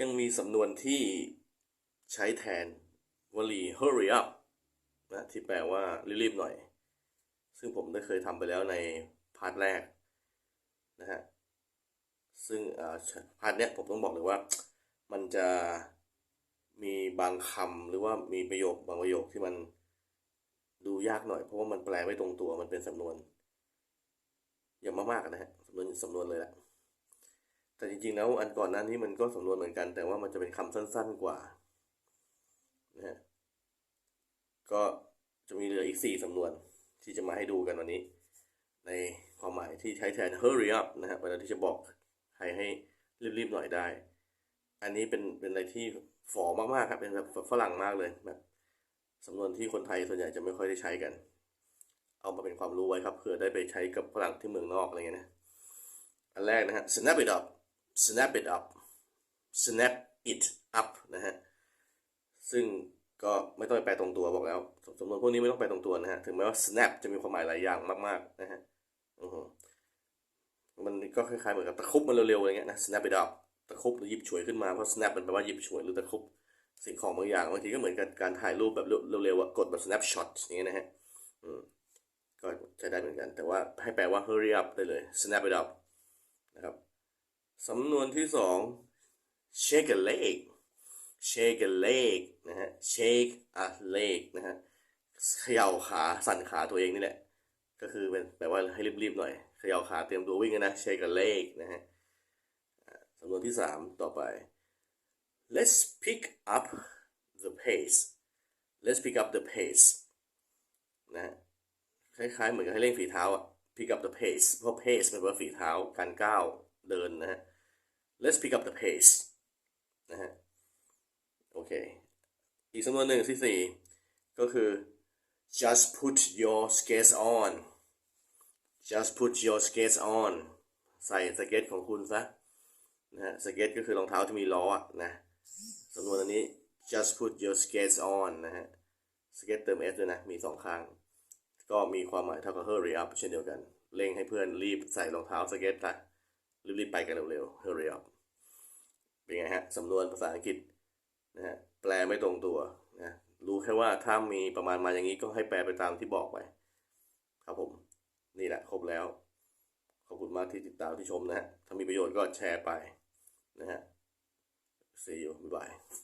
ยังมีสำนวนที่ใช้แทนวลี hurry up นะที่แปลว่ารีบๆหน่อย ซึ่งผมได้เคยทำไปแล้วในพาร์ทแรกนะฮะซึ่งพาร์ทเนี้ยผมต้องบอกเลยว่า มันจะมีบางคำหรือว่ามีประโยคบางประโยคที่มันดูยากหน่อยเพราะว่ามันแปลไม่ตรงตัวมันเป็นสำนวน อย่างมากๆนะฮะสำนวนสำนวนเลยแหละ แต่จริงๆแล้วอันก่อนหน้านี้มันก็สำนวนเหมือนกัน แต่ว่ามันจะเป็นคำสั้นๆกว่านะฮะก็จะมีเหลืออีกสี่สำนวนที่จะมาให้ดูกันวันนี้ ในความหมายที่ใช้แทน hurry up นะฮะเวลาที่จะบอกใครให้รีบๆหน่อยได้ อันนี้เป็นเป็นอะไรที่ฝอมากๆครับเป็นแบบฝรั่งมากเลยแบบสำนวนที่คนไทยส่วนใหญ่จะไม่ค่อยได้ใช้กัน เอามาเป็นความรู้ไว้ครับเผื่อได้ไปใช้กับฝรั่งที่เมืองนอกอะไรเงี้ยนะ อันแรกนะฮะ snap it up snap it up snap it up นะฮะ ซึ่งก็ไม่ต้องไปแปลตรงตัวบอกแล้วสำนวนพวกนี้ไม่ต้องแปลตรงตัวนะฮะ ถึงแม้ว่า snap จะมีความหมายหลายอย่างมากๆนะฮะมันก็คล้ายๆเหมือนกับตะครุบมันเร็วๆอะไรเงี้ยนะ snap it up ตะครุบหรือหยิบฉวยขึ้นมา เพราะ snap มันแปลว่าหยิบฉวยหรือตะครุบสิ่งของบางอย่างบางทีก็เหมือนกับการถ่ายรูปแบบเร็วๆอะกดแบบ snapshot อย่างเงี้ยนะฮะอืมก็ใช้ได้เหมือนกัน แต่ว่าให้แปลว่า hurry up ได้เลย snap it up นะครับ สำนวนที่สอง shake a leg shake a leg นะฮะ shake a leg นะฮะเขย่าขาสั่นขาตัวเองนี่แหละ ก็คือเป็นแปลว่าให้รีบๆหน่อยเขย่าขาเตรียมตัววิ่งนะ shake a leg นะฮะสำนวนที่สามต่อไป let's pick up the pace let's pick up the pace นะฮะคล้ายๆเหมือนกับให้เร่งฝีเท้าอะ pick up the pace เพราะ pace มันแปลว่าฝีเท้าการก้าว เดินนะฮะ let's pick up the pace นะฮะ โอเค อีกสำนวนหนึ่งที่สี่ก็คือ just put your skates on just put your skates on ใส่สเก็ตของคุณซะนะฮะสเก็ตก็คือรองเท้าที่มีล้ออะนะสำนวนอันนี้ just put your skates on นะฮะสเก็ตเติม s ด้วยนะ มีสองข้าง ก็มีความหมายเท่ากับ hurry up เช่นเดียวกัน เร่งให้เพื่อนรีบใส่รองเท้าสเก็ตซะ รีบๆไปกันเร็วๆ hurry up เป็นไงฮะสำนวนภาษาอังกฤษนะฮะแปลไม่ตรงตัวนะรู้แค่ว่าถ้ามีประมาณมาอย่างนี้ก็ให้แปลไปตามที่บอกไป ครับผม นี่แหละครบแล้ว ขอบคุณมากที่ติดตามที่ชมนะฮะถ้ามีประโยชน์ก็แชร์ไปนะฮะ see you bye bye